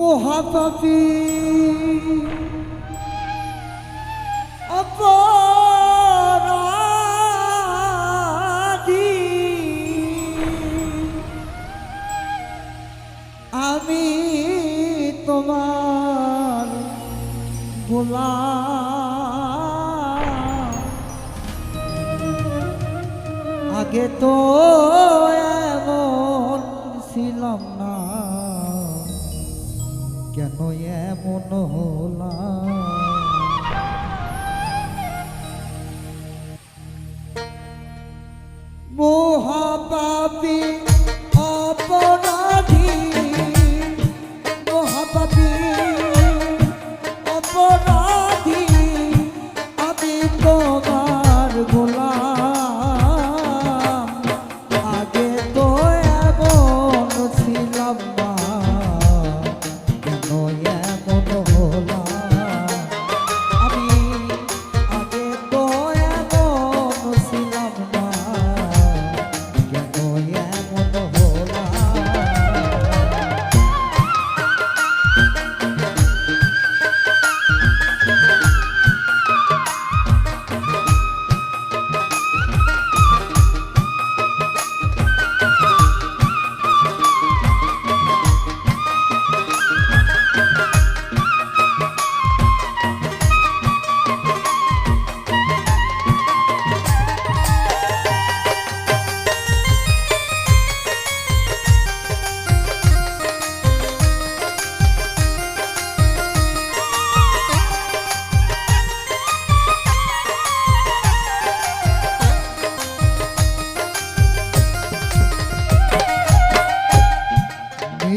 মহাপাপী অপরাধী। আমি তোমার গোলা আগে তো no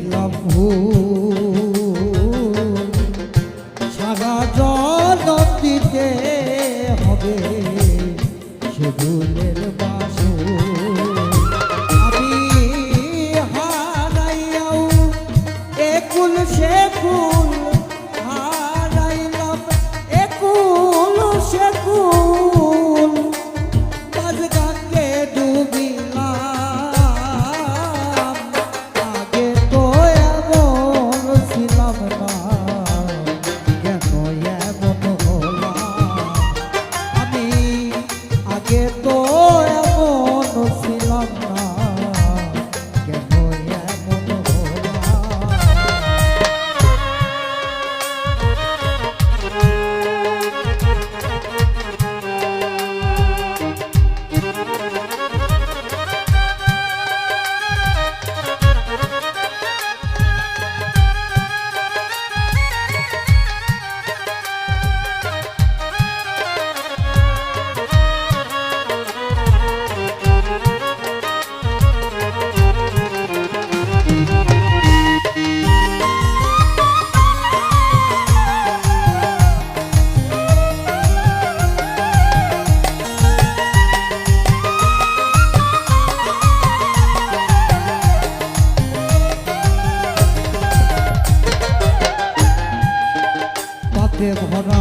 প্রভু সারা জগতিতে হবে সে ভুলের বা 别过包装。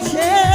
chair.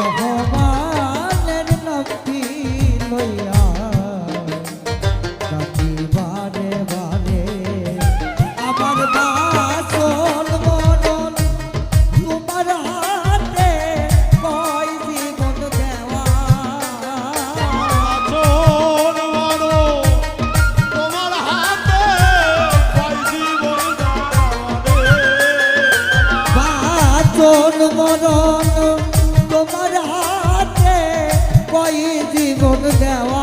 রহমানের দেওয়া